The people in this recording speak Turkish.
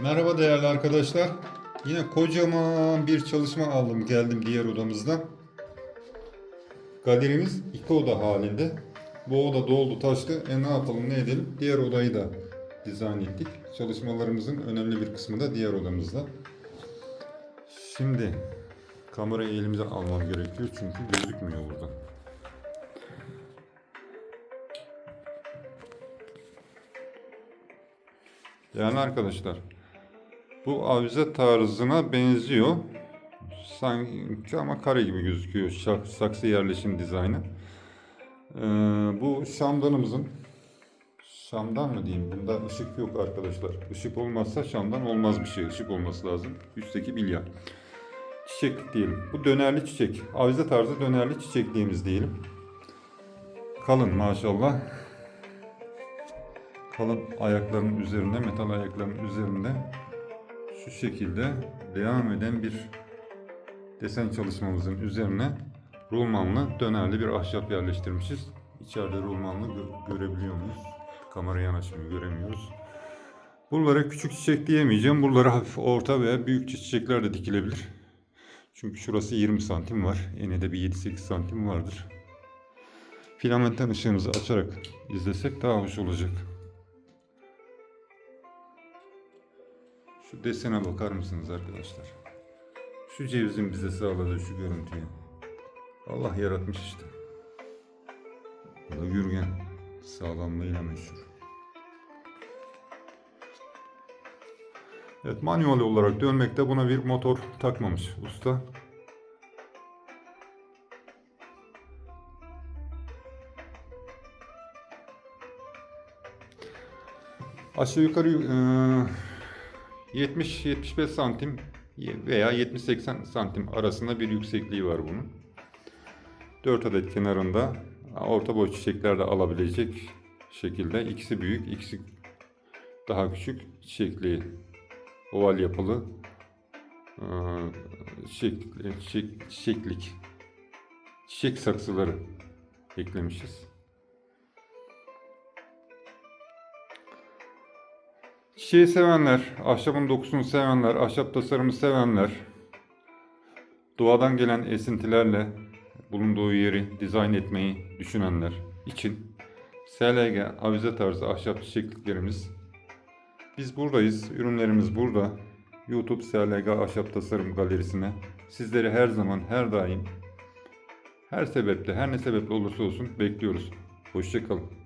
Merhaba değerli arkadaşlar. Yine kocaman bir çalışma aldım geldim diğer odamızdan. Galerimiz iki oda halinde. Bu oda doldu taştı. E ne yapalım ne edelim? Diğer odayı da dizayn ettik. Çalışmalarımızın önemli bir kısmı da diğer odamızda. Şimdi kamerayı elimize almam gerekiyor çünkü gözükmüyor burada. Yani arkadaşlar bu avize tarzına benziyor. Sanki ama kare gibi gözüküyor saksı yerleşim dizaynı. Ee, bu şamdanımızın şamdan mı diyeyim? Bunda ışık yok arkadaşlar. Işık olmazsa şamdan olmaz bir şey. Işık olması lazım. Üstteki bilya. Çiçeklik diyelim. Bu dönerli çiçek. Avize tarzı dönerli çiçekliğimiz diyelim. Kalın maşallah kalın ayakların üzerinde, metal ayakların üzerinde şu şekilde devam eden bir desen çalışmamızın üzerine rulmanlı dönerli bir ahşap yerleştirmişiz. İçeride rulmanlı gö- görebiliyor muyuz? Kamera yanaşmıyor, göremiyoruz. Buralara küçük çiçek diyemeyeceğim. Buralara hafif orta veya büyük çiçekler de dikilebilir. Çünkü şurası 20 santim var. Eni de bir 7-8 santim vardır. Filamentten ışığımızı açarak izlesek daha hoş olacak. Şu desene bakar mısınız arkadaşlar? Şu cevizin bize sağladığı şu görüntüyü. Allah yaratmış işte. Bu da yürgen. Sağlamlığıyla meşhur. Evet manuel olarak dönmekte buna bir motor takmamış usta. Aşağı yukarı eee 70-75 santim veya 70-80 santim arasında bir yüksekliği var bunun. 4 adet kenarında orta boy çiçekler de alabilecek şekilde ikisi büyük, ikisi daha küçük çiçekli oval yapılı eee, çiçek, çiçek, çiçeklik çiçek saksıları eklemişiz. Çiçeği sevenler, ahşabın dokusunu sevenler, ahşap tasarımı sevenler, doğadan gelen esintilerle bulunduğu yeri dizayn etmeyi düşünenler için SLG avize tarzı ahşap çiçekliklerimiz biz buradayız. Ürünlerimiz burada. YouTube SLG Ahşap Tasarım Galerisi'ne sizleri her zaman, her daim, her sebeple, her ne sebeple olursa olsun bekliyoruz. Hoşçakalın.